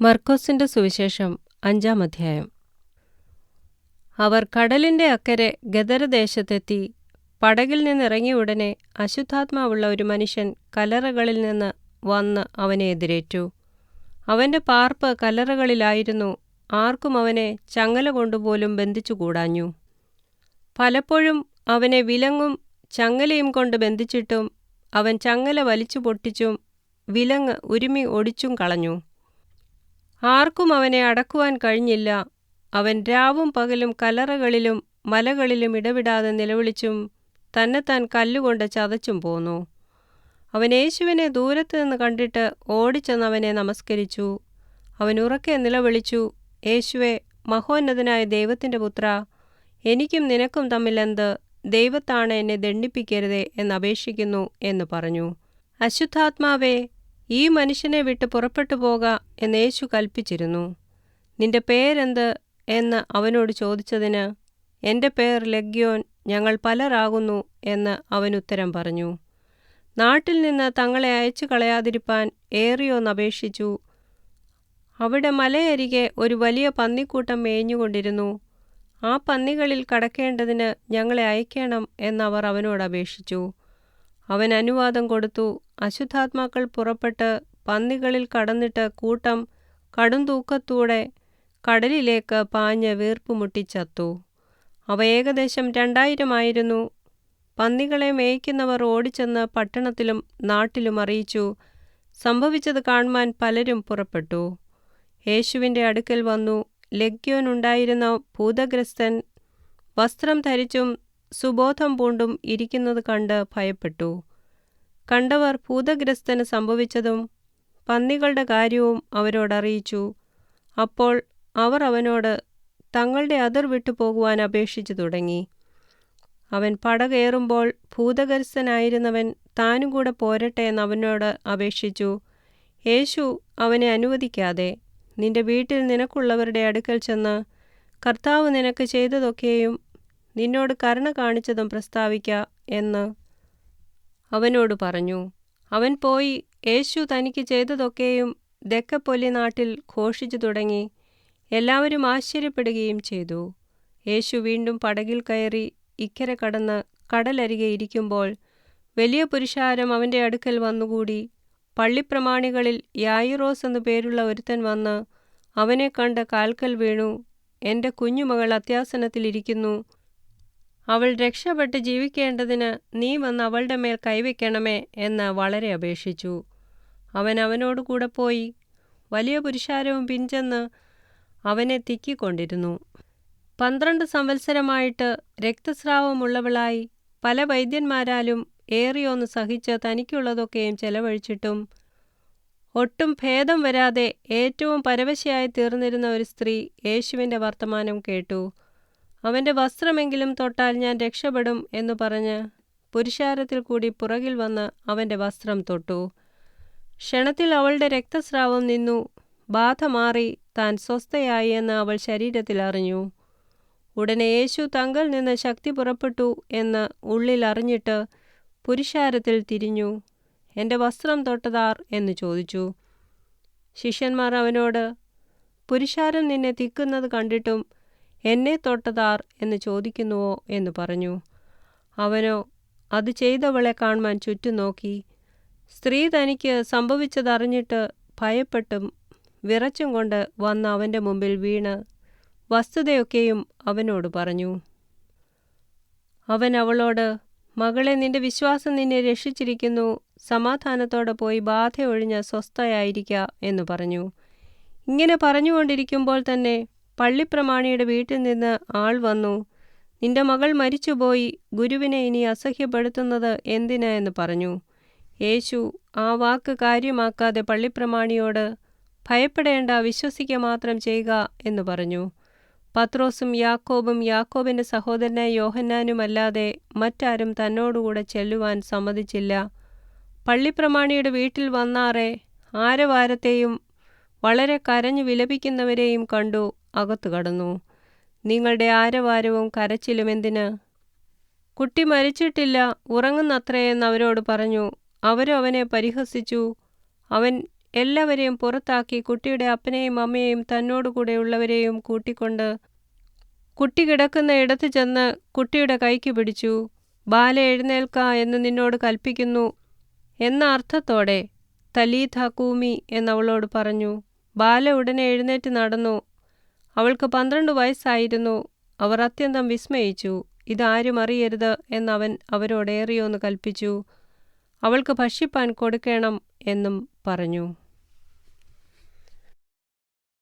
മർക്കോസിന്റെ സുവിശേഷം അഞ്ചാം അധ്യായം. അവർ കടലിന്റെ അക്കരെ ഗദരദേശത്തെത്തി. പടകിൽ നിന്നിറങ്ങിയ ഉടനെ അശുദ്ധാത്മാവുള്ള ഒരു മനുഷ്യൻ കലറകളിൽ നിന്ന് വന്ന് അവനെ എതിരേറ്റു. അവന്റെ പാർപ്പ് കലറകളിലായിരുന്നു. ആർക്കും അവനെ ചങ്ങല കൊണ്ടുപോലും ബന്ധിച്ചുകൂടാഞ്ഞു പലപ്പോഴും അവനെ വിലങ്ങും ചങ്ങലയും കൊണ്ട് ബന്ധിച്ചിട്ടും അവൻ ചങ്ങല വലിച്ചു പൊട്ടിച്ചും വിലങ്ങ് ഉരുമി ഒടിച്ചും കളഞ്ഞു. ആർക്കും അവനെ അടക്കുവാൻ കഴിഞ്ഞില്ല. അവൻ രാവും പകലും കലറകളിലും മലകളിലും ഇടവിടാതെ നിലവിളിച്ചും തന്നെത്താൻ കല്ലുകൊണ്ട് ചതച്ചും പോന്നു. അവൻ യേശുവിനെ ദൂരത്ത് നിന്ന് കണ്ടിട്ട് ഓടിച്ചെന്ന് അവനെ നമസ്കരിച്ചു. അവൻ ഉറക്കെ നിലവിളിച്ചു യേശുവെ മഹോന്നതനായ ദൈവത്തിന്റെ പുത്ര എനിക്കും നിനക്കും തമ്മിലെന്ത്? ദൈവത്താണ് എന്നെ ദണ്ഡിപ്പിക്കരുതേ എന്നപേക്ഷിക്കുന്നു എന്ന് പറഞ്ഞു. അശുദ്ധാത്മാവേ ഈ മനുഷ്യനെ വിട്ട് പുറപ്പെട്ടു പോക എന്ന് യേശു കൽപ്പിച്ചിരുന്നു. നിന്റെ പേരെന്ത്? എന്ന് അവനോട് ചോദിച്ചതിന് എന്റെ പേർ ലഗ്യോൻ ഞങ്ങൾ പലരാകുന്നു എന്ന് അവൻ ഉത്തരം പറഞ്ഞു. നാട്ടിൽ നിന്ന് തങ്ങളെ അയച്ചു കളയാതിരിപ്പാൻ ഏറിയോന്നപേക്ഷിച്ചു അവിടെ മലയരികെ ഒരു വലിയ പന്നിക്കൂട്ടം മേഞ്ഞുകൊണ്ടിരുന്നു. ആ പന്നികളിൽ കടക്കേണ്ടതിന് ഞങ്ങളെ അയക്കണം എന്നവർ അവനോട് അപേക്ഷിച്ചു. അവൻ അനുവാദം കൊടുത്തു. അശുദ്ധാത്മാക്കൾ പുറപ്പെട്ട് പന്നികളിൽ കടന്നിട്ട് കൂട്ടം കടുംതൂക്കത്തൂടെ കടലിലേക്ക് പാഞ്ഞ് വീർപ്പുമുട്ടി ചത്തു അവ ഏകദേശം രണ്ടായിരമായിരുന്നു പന്നികളെ മേയ്ക്കുന്നവർ ഓടിച്ചെന്ന് പട്ടണത്തിലും നാട്ടിലും അറിയിച്ചു. സംഭവിച്ചത് കാണുവാൻ പലരും പുറപ്പെട്ടു. യേശുവിന്റെ അടുക്കൽ വന്നു. ലഗ്യോനുണ്ടായിരുന്ന ഭൂതഗ്രസ്തൻ വസ്ത്രം ധരിച്ചും സുബോധം പൂണ്ടും ഇരിക്കുന്നത് കണ്ട് ഭയപ്പെട്ടു. കണ്ടവർ ഭൂതഗ്രസ്തന് സംഭവിച്ചതും പന്നികളുടെ കാര്യവും അവരോടറിയിച്ചു അപ്പോൾ അവർ അവനോട് തങ്ങളുടെ അതിർ വിട്ടു പോകുവാൻ അപേക്ഷിച്ചു തുടങ്ങി. അവൻ പടകേറുമ്പോൾ ഭൂതഗ്രസ്തനായിരുന്നവൻ താനും കൂടെ പോരട്ടെ എന്ന് അവനോട് അപേക്ഷിച്ചു. യേശു അവനെ അനുവദിക്കാതെ നിന്റെ വീട്ടിൽ നിനക്കുള്ളവരുടെ അടുക്കൽ ചെന്ന് കർത്താവ് നിനക്ക് ചെയ്തതൊക്കെയും നിന്നോട് കരുണ കാണിച്ചതും പ്രസ്താവിക്ക എന്ന് അവനോട് പറഞ്ഞു. അവൻ പോയി യേശു തനിക്ക് ചെയ്തതൊക്കെയും ദക്കപ്പൊലി നാട്ടിൽ ഘോഷിച്ചു തുടങ്ങി. എല്ലാവരും ആശ്ചര്യപ്പെടുകയും ചെയ്തു. യേശു വീണ്ടും പടകിൽ കയറി ഇക്കരെ കടന്ന് കടലരികെ ഇരിക്കുമ്പോൾ വലിയ പുരുഷാരം അവന്റെ അടുക്കൽ വന്നുകൂടി. പള്ളിപ്രമാണികളിൽ യായിറോസ് എന്നു പേരുള്ള ഒരുത്തൻ വന്ന് അവനെ കണ്ട കാൽക്കൽ വീണു. എന്റെ കുഞ്ഞുമകൾ അത്യാസനത്തിലിരിക്കുന്നു. അവൾ രക്ഷപ്പെട്ട് ജീവിക്കേണ്ടതിന് നീ വന്ന് അവളുടെ മേൽ കൈവയ്ക്കണമേ എന്ന് വളരെ അപേക്ഷിച്ചു. അവൻ അവനോട് കൂടെ പോയി. വലിയ പുരുഷാരവും പിഞ്ചെന്ന് അവനെ തിക്കിക്കൊണ്ടിരുന്നു. പന്ത്രണ്ട് സംവത്സരമായിട്ട് രക്തസ്രാവമുള്ളവളായി പല വൈദ്യന്മാരാലും ഏറിയൊന്ന് സഹിച്ച് തനിക്കുള്ളതൊക്കെയും ചെലവഴിച്ചിട്ടും ഒട്ടും ഭേദം വരാതെ ഏറ്റവും പരവശയായി തീർന്നിരുന്ന ഒരു സ്ത്രീ യേശുവിന്റെ വർത്തമാനം കേട്ടു. അവന്റെ വസ്ത്രമെങ്കിലും തൊട്ടാൽ ഞാൻ രക്ഷപ്പെടും എന്നു പറഞ്ഞ് പുരുഷാരത്തിൽ കൂടി പുറകിൽ വന്ന് അവന്റെ വസ്ത്രം തൊട്ടു. ക്ഷണത്തിൽ അവളുടെ രക്തസ്രാവം നിന്നു. ബാധ മാറി താൻ സ്വസ്ഥയായി എന്ന് അവൾ ശരീരത്തിൽ അറിഞ്ഞു. ഉടനെ യേശു തങ്കൽ നിന്ന് ശക്തി പുറപ്പെട്ടു എന്ന് ഉള്ളിൽ അറിഞ്ഞിട്ട് പുരുഷാരത്തിൽ തിരിഞ്ഞു. എന്റെ വസ്ത്രം തൊട്ടതാർ എന്ന് ചോദിച്ചു. ശിഷ്യന്മാർ അവനോട് പുരുഷാരം നിന്നെ തിക്കുന്നത് കണ്ടിട്ടും എന്നെ തൊട്ടതാർ എന്ന് ചോദിക്കുന്നുവോ എന്ന് പറഞ്ഞു. അവനോ അത് ചെയ്തവളെ കാണുവാൻ ചുറ്റും നോക്കി. സ്ത്രീ തനിക്ക് സംഭവിച്ചതറിഞ്ഞിട്ട് ഭയപ്പെട്ടും വിറച്ചും കൊണ്ട് വന്ന് അവന്റെ മുമ്പിൽ വീണ് വസ്തുതയൊക്കെയും അവനോട് പറഞ്ഞു. അവൻ അവളോട് മകളെ നിന്റെ വിശ്വാസം നിന്നെ രക്ഷിച്ചിരിക്കുന്നു. സമാധാനത്തോടെ പോയി ബാധ ഒഴിഞ്ഞ് സ്വസ്ഥയായിരിക്ക എന്ന് പറഞ്ഞു. ഇങ്ങനെ പറഞ്ഞുകൊണ്ടിരിക്കുമ്പോൾ തന്നെ പള്ളിപ്രമാണിയുടെ വീട്ടിൽ നിന്ന് ആൾ വന്നു. നിന്റെ മകൾ മരിച്ചുപോയി ഗുരുവിനെ ഇനി അസഹ്യപ്പെടുത്തുന്നത് എന്തിന്? എന്ന് പറഞ്ഞു. യേശു ആ വാക്ക് കാര്യമാക്കാതെ പള്ളിപ്രമാണിയോട് ഭയപ്പെടേണ്ട വിശ്വസിക്കുക മാത്രം ചെയ്യുക എന്ന് പറഞ്ഞു. പത്രോസും യാക്കോബും യാക്കോബിന്റെ സഹോദരനായ യോഹന്നാനുമല്ലാതെ മറ്റാരും തന്നോടുകൂടെ ചെല്ലുവാൻ സമ്മതിച്ചില്ല. പള്ളിപ്രമാണിയുടെ വീട്ടിൽ വന്നാറെ ആരവാരത്തെയും വളരെ കരഞ്ഞു വിലപിക്കുന്നവരെയും കണ്ടു. അകത്തു കടന്നു. നിങ്ങളുടെ ആരവാരവും കരച്ചിലും എന്തിന്? കുട്ടി മരിച്ചിട്ടില്ല ഉറങ്ങുന്നത്രയെന്ന് അവരോട് പറഞ്ഞു. അവരും അവനെ പരിഹസിച്ചു. അവൻ എല്ലാവരെയും പുറത്താക്കി കുട്ടിയുടെ അപ്പനെയും അമ്മയെയും തന്നോടുകൂടെയുള്ളവരെയും കൂട്ടിക്കൊണ്ട് കുട്ടി കിടക്കുന്ന ഇടത്ത് ചെന്ന് കുട്ടിയുടെ കൈക്ക് പിടിച്ചു. ബാല എഴുന്നേൽക്ക എന്ന് നിന്നോട് കൽപ്പിക്കുന്നു. എന്ന അർത്ഥത്തോടെ തലീ ധാക്കൂമി എന്നവളോട് പറഞ്ഞു. ബാല ഉടനെ എഴുന്നേറ്റ് നടന്നു. അവൾക്ക് പന്ത്രണ്ട് വയസ്സായിരുന്നു. അവർ അത്യന്തം വിസ്മയിച്ചു. ഇതാരും അറിയരുത് എന്നവൻ അവരോടേറിയോന്ന് കൽപ്പിച്ചു. അവൾക്ക് ഭക്ഷിപ്പാൻ കൊടുക്കണം എന്നും പറഞ്ഞു.